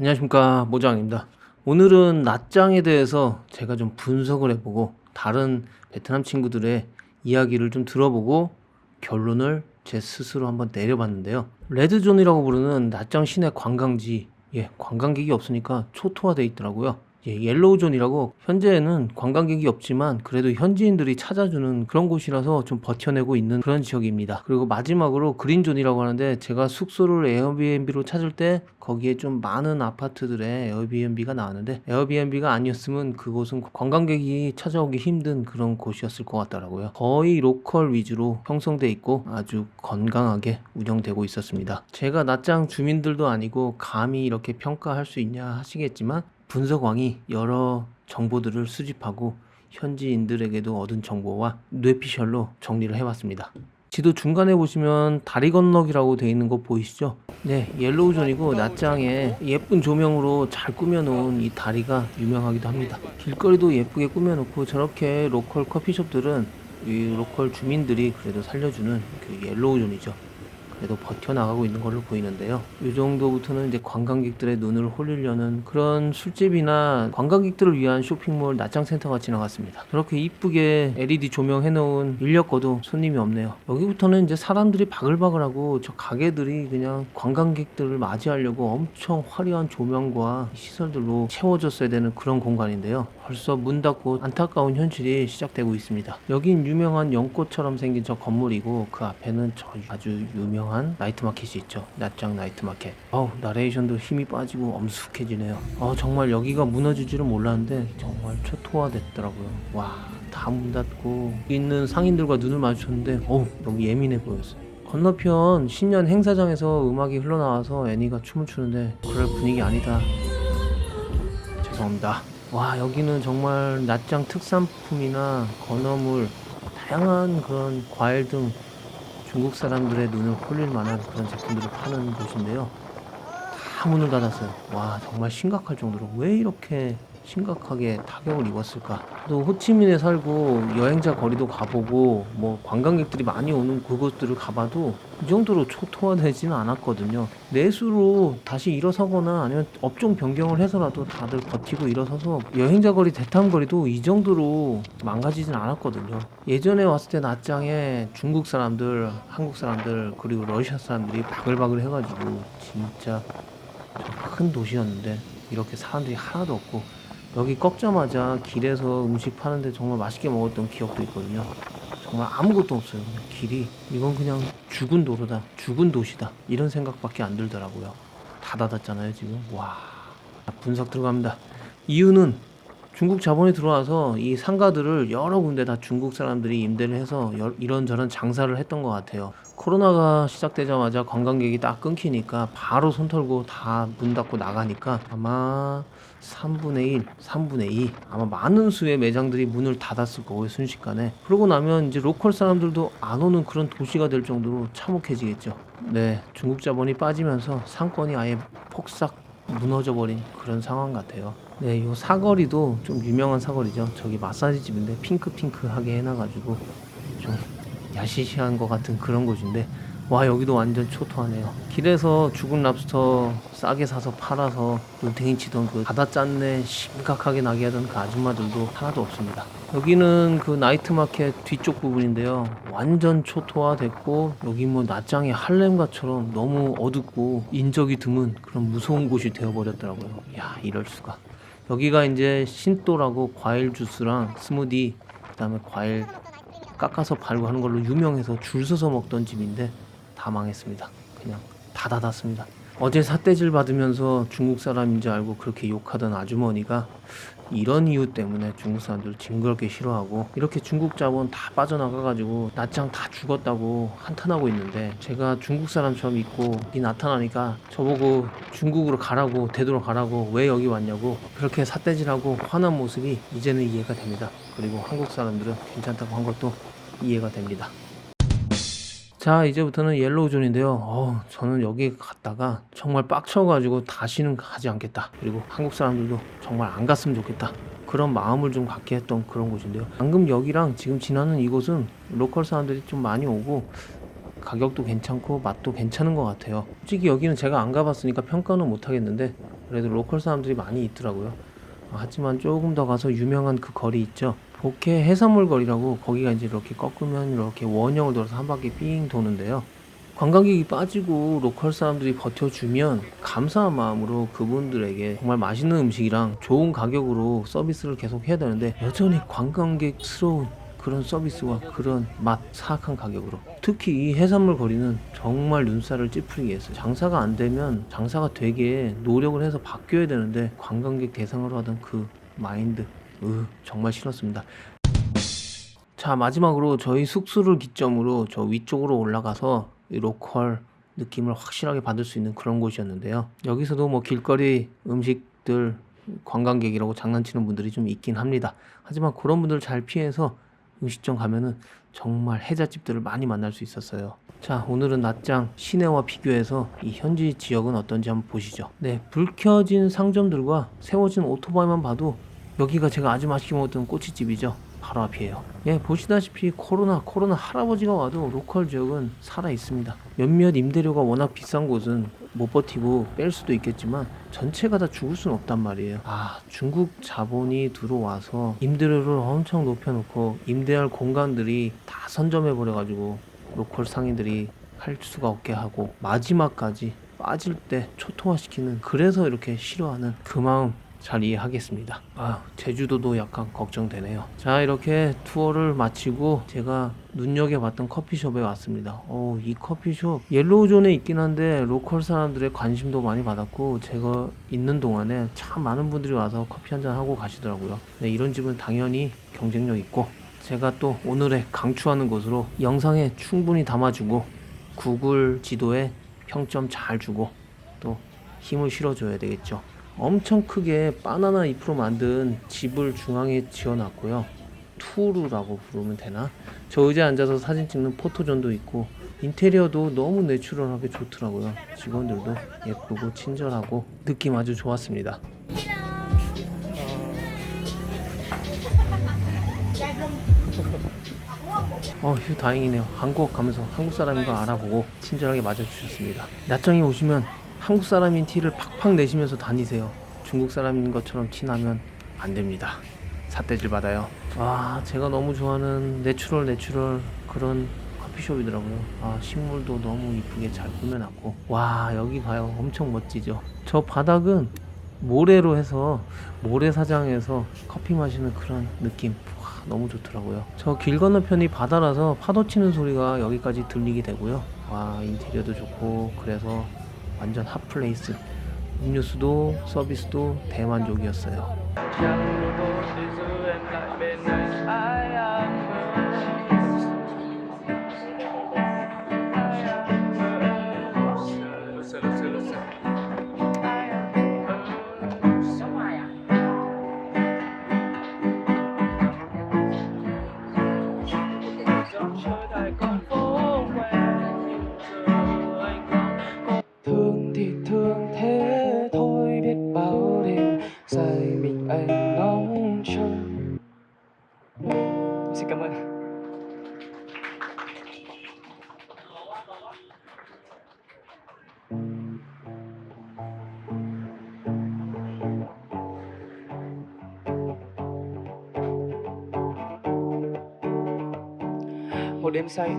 안녕하십니까 모장입니다. 오늘은 낮장에 대해서 제가 좀 분석을 해보고 다른 베트남 친구들의 이야기를 좀 들어보고 결론을 제 스스로 한번 내려봤는데요. 레드존이라고 부르는 낮장 시내 관광지, 예, 관광객이 없으니까 초토화돼 있더라고요. 예, 옐로우존이라고 현재는 관광객이 없지만 그래도 현지인들이 찾아주는 그런 곳이라서 좀 버텨내고 있는 그런 지역입니다. 그리고 마지막으로 그린존이라고 하는데 제가 숙소를 에어비앤비로 찾을 때 거기에 좀 많은 아파트들의 에어비앤비가 나왔는데 에어비앤비가 아니었으면 그곳은 관광객이 찾아오기 힘든 그런 곳이었을 것 같더라고요. 거의 로컬 위주로 형성돼 있고 아주 건강하게 운영되고 있었습니다. 제가 낮장 주민들도 아니고 감히 이렇게 평가할 수 있냐 하시겠지만 분석왕이 여러 정보들을 수집하고 현지인들에게도 얻은 정보와 뇌피셜로 정리를 해봤습니다. 지도 중간에 보시면 다리 건너기라고 되어 있는 거 보이시죠? 네, 옐로우존이고 낮장에 예쁜 조명으로 잘 꾸며놓은 이 다리가 유명하기도 합니다. 길거리도 예쁘게 꾸며놓고 저렇게 로컬 커피숍들은 이 로컬 주민들이 그래도 살려주는 그 옐로우존이죠. 그래도 버텨나가고 있는 걸로 보이는데요. 이 정도부터는 이제 관광객들의 눈을 홀리려는 그런 술집이나 관광객들을 위한 쇼핑몰 낮장 센터가 지나갔습니다. 그렇게 이쁘게 LED 조명 해놓은 인력거도 손님이 없네요. 여기부터는 이제 사람들이 바글바글하고 저 가게들이 그냥 관광객들을 맞이하려고 엄청 화려한 조명과 시설들로 채워졌어야 되는 그런 공간인데요. 벌써 문 닫고 안타까운 현실이 시작되고 있습니다. 여긴 유명한 연꽃처럼 생긴 저 건물이고 그 앞에는 저 아주 유명한 나이트 마켓이 있죠. 낮장 나이트 마켓. 어우 나레이션도 힘이 빠지고 엄숙해지네요. 어 정말 여기가 무너질 줄은 몰랐는데 정말 초토화됐더라고요. 와 다 문 닫고 있는 상인들과 눈을 마주쳤는데 어우 너무 예민해 보였어요. 건너편 신년 행사장에서 음악이 흘러나와서 애니가 춤을 추는데 그럴 분위기 아니다. 죄송합니다. 와 여기는 정말 낮장 특산품이나 건어물 다양한 그런 과일 등 중국 사람들의 눈을 홀릴 만한 그런 제품들을 파는 곳인데요. 다 문을 닫았어요. 와 정말 심각할 정도로 왜 이렇게 심각하게 타격을 입었을까? 또 호치민에 살고 여행자 거리도 가보고 뭐 관광객들이 많이 오는 그곳들을 가봐도 이 정도로 초토화되지는 않았거든요. 내수로 다시 일어서거나 아니면 업종 변경을 해서라도 다들 버티고 일어서서 여행자 거리 대탐 거리도 이 정도로 망가지진 않았거든요. 예전에 왔을 때 낮장에 중국 사람들, 한국 사람들 그리고 러시아 사람들이 바글바글 해가지고 진짜 큰 도시였는데 이렇게 사람들이 하나도 없고 여기 꺾자마자 길에서 음식 파는데 정말 맛있게 먹었던 기억도 있거든요. 정말 아무것도 없어요. 길이 이건 그냥 죽은 도로다, 죽은 도시다 이런 생각밖에 안 들더라고요. 다 닫았잖아요 지금. 와 분석 들어갑니다. 이유는 중국 자본이 들어와서 이 상가들을 여러 군데 다 중국 사람들이 임대를 해서 여- 이런저런 장사를 했던 것 같아요. 코로나가 시작되자마자 관광객이 딱 끊기니까 바로 손 털고 다 문 닫고 나가니까 아마 3분의 1, 3분의 2 아마 많은 수의 매장들이 문을 닫았을 거고요 순식간에. 그러고 나면 이제 로컬 사람들도 안 오는 그런 도시가 될 정도로 참혹해지겠죠. 네 중국 자본이 빠지면서 상권이 아예 폭삭 무너져 버린 그런 상황 같아요 네, 요 사거리도 좀 유명한 사거리죠. 저기 마사지 집인데 핑크핑크하게 해놔가지고 좀 야시시한 것 같은 그런 곳인데 와 여기도 완전 초토하네요. 길에서 죽은 랍스터 싸게 사서 팔아서 눈탱이 치던 그 바다 짠내 심각하게 나게 하던 그 아줌마들도 하나도 없습니다. 여기는 그 나이트 마켓 뒤쪽 부분인데요. 완전 초토화됐고 여기 뭐 낮장의 할렘가처럼 너무 어둡고 인적이 드문 그런 무서운 곳이 되어버렸더라고요. 야 이럴 수가. 여기가 이제 신또라고 과일 주스랑 스무디 그다음에 과일 깎아서 팔고 하는 걸로 유명해서 줄 서서 먹던 집인데 다 망했습니다. 그냥 다 닫았습니다. 어제 삿대질 받으면서 중국 사람인 줄 알고 그렇게 욕하던 아주머니가 이런 이유 때문에 중국 사람들 징그럽게 싫어하고 이렇게 중국 자본 다 빠져나가가지고 낮장 다 죽었다고 한탄하고 있는데 제가 중국 사람처럼 있고 이 나타나니까 저보고 중국으로 가라고 되도록 가라고 왜 여기 왔냐고 그렇게 삿대질하고 화난 모습이 이제는 이해가 됩니다. 그리고 한국 사람들은 괜찮다고 한 것도 이해가 됩니다. 자 이제부터는 옐로우존인데요. 어, 저는 여기 갔다가 정말 빡쳐가지고 다시는 가지 않겠다. 그리고 한국 사람들도 정말 안 갔으면 좋겠다. 그런 마음을 좀 갖게 했던 그런 곳인데요. 방금 여기랑 지금 지나는 이곳은 로컬 사람들이 좀 많이 오고 가격도 괜찮고 맛도 괜찮은 것 같아요. 솔직히 여기는 제가 안 가봤으니까 평가는 못 하겠는데 그래도 로컬 사람들이 많이 있더라고요. 하지만 조금 더 가서 유명한 그 거리 있죠. 복해 해산물 거리라고 거기가 이제 이렇게 꺾으면 이렇게 원형을 돌아서 한 바퀴 삥 도는데요. 관광객이 빠지고 로컬 사람들이 버텨주면 감사한 마음으로 그분들에게 정말 맛있는 음식이랑 좋은 가격으로 서비스를 계속 해야 되는데 여전히 관광객스러운 그런 서비스와 그런 맛 사악한 가격으로 특히 이 해산물 거리는 정말 눈살을 찌푸리게 했어요 장사가 안 되면 장사가 되게 노력을 해서 바뀌어야 되는데 관광객 대상으로 하던 그 마인드 으 정말 싫었습니다 자 마지막으로 저희 숙소를 기점으로 저 위쪽으로 올라가서 이 로컬 느낌을 확실하게 받을 수 있는 그런 곳이었는데요 여기서도 뭐 길거리 음식들 관광객이라고 장난치는 분들이 좀 있긴 합니다 하지만 그런 분들 잘 피해서 음식점 가면은 정말 해자집들을 많이 만날 수 있었어요. 자, 오늘은 낮장 시내와 비교해서 이 현지 지역은 어떤지 한번 보시죠. 네, 불 켜진 상점들과 세워진 오토바이만 봐도 여기가 제가 아주 맛있게 먹었던 꼬치집이죠. 바로 앞이에요. 예, 보시다시피 코로나, 코로나 할아버지가 와도 로컬 지역은 살아 있습니다. 몇몇 임대료가 워낙 비싼 곳은 못 버티고 뺄 수도 있겠지만 전체가 다 죽을 수는 없단 말이에요. 아, 중국 자본이 들어와서 임대료를 엄청 높여놓고 임대할 공간들이 다 선점해 버려가지고 로컬 상인들이 할 수가 없게 하고 마지막까지 빠질 때 초토화시키는 그래서 이렇게 싫어하는 그 마음 잘 이해하겠습니다. 아, 제주도도 약간 걱정되네요. 자, 이렇게 투어를 마치고 제가 눈여겨봤던 커피숍에 왔습니다. 어, 이 커피숍 옐로우존에 있긴 한데 로컬 사람들의 관심도 많이 받았고 제가 있는 동안에 참 많은 분들이 와서 커피 한잔 하고 가시더라고요. 네, 이런 집은 당연히 경쟁력 있고 제가 또 오늘의 강추하는 곳으로 영상에 충분히 담아주고 구글 지도에 평점 잘 주고 또 힘을 실어줘야 되겠죠. 엄청 크게 바나나 잎으로 만든 집을 중앙에 지어놨고요. 투루라고 부르면 되나? 저 의자에 앉아서 사진 찍는 포토존도 있고 인테리어도 너무 내추럴하게 좋더라고요. 직원들도 예쁘고 친절하고 느낌 아주 좋았습니다. 어, 휴 다행이네요. 한국 가면서 한국 사람인 걸 알아보고 친절하게 맞아주셨습니다. 낮정이 오시면 한국 사람인 티를 팍팍 내시면서 다니세요. 중국 사람인 것처럼 티나면 안 됩니다. 삿대질 받아요. 와, 제가 너무 좋아하는 내추럴 내추럴 그런 커피숍이더라고요. 아, 식물도 너무 이쁘게 잘 꾸며놨고. 와, 여기 봐요. 엄청 멋지죠. 저 바닥은 모래로 해서 모래사장에서 커피 마시는 그런 느낌. 와, 너무 좋더라고요. 저 길 건너편이 바다라서 파도 치는 소리가 여기까지 들리게 되고요. 와, 인테리어도 좋고 그래서 완전 핫플레이스. 음료수도 서비스도 대만족이었어요. Say.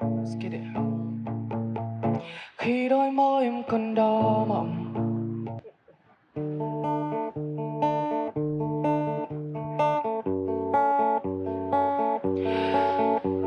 Let's get it. khi đôi môi em còn đỏ mọng.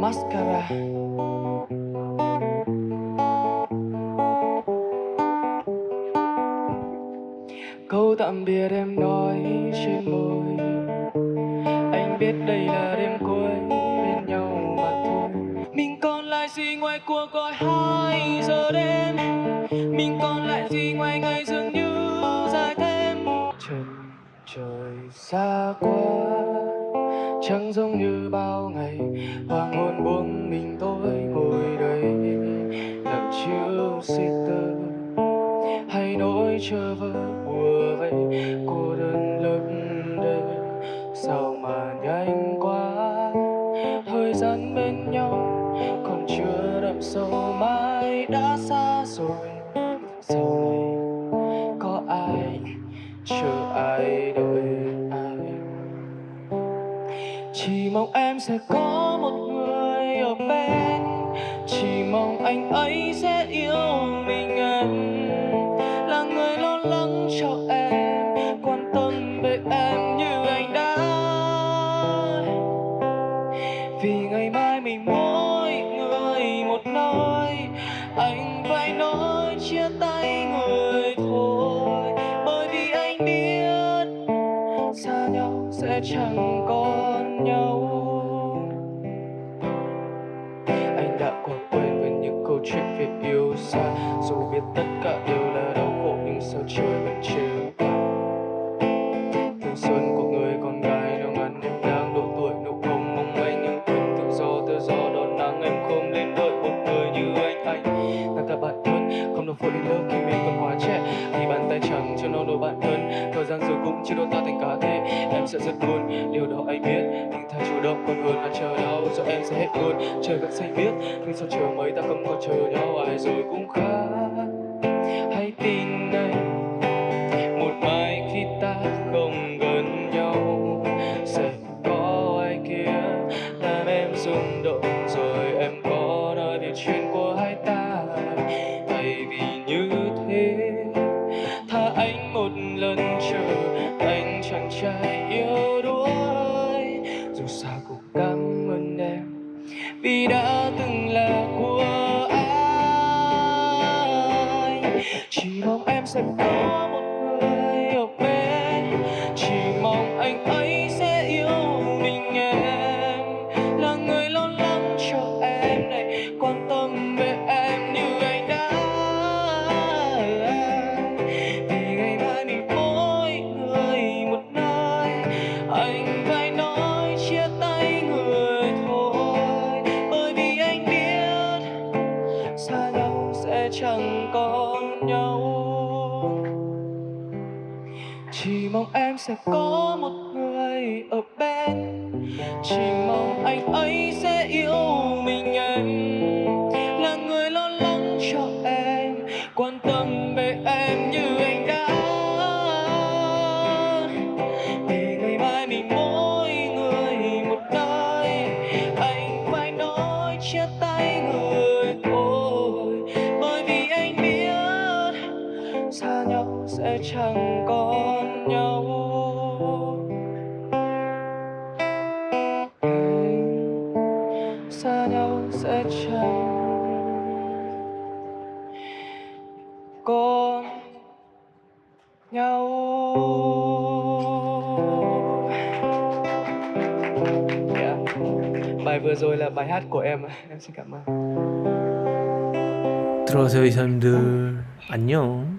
Mascara. Câu tạm biệt em nói trên môi. Anh biết đây là giờ đêm. Mình còn lại gì ngoài ngày dường như dài thêm. Chân trời xa quá chẳng giống như bao ngày. Hoàng hôn buông mình tôi ngồi đây nặng chiếu suy tư. Hay nỗi chờ vơ bùa vây cô đơn sẽ có một người ở bên. Chỉ mong anh ấy sẽ yêu mình anh là người lo lắng cho em, quan tâm về em như anh đã. Vì ngày mai mình mỗi người một nơi, anh phải nói chia tay người thôi. Bởi vì anh biết, xa nhau sẽ chẳng còn nhau. Thân thời gian rồi cũng chưa đôi ta thành cá thể em sẽ rất buồn, điều đó anh biết. Nhưng thà chủ động còn hơn là chờ đau. Rồi em sẽ hết luôn trời vẫn xanh biết nhưng sao chiều mấy ta không còn chờ nhau ai rồi cũng khác. try. Em sẽ có một người ở bên. Chỉ mong anh ấy sẽ yêu mình em. Là người lo lắng cho em, quan tâm về em như anh đã. Vì ngày mai mình mỗi người một nơi, anh phải nói chia tay người thôi. Bởi vì anh biết, xa nhau sẽ chẳng còn bài hát của em em xin cảm ơn 들어가세요 이사님들 안녕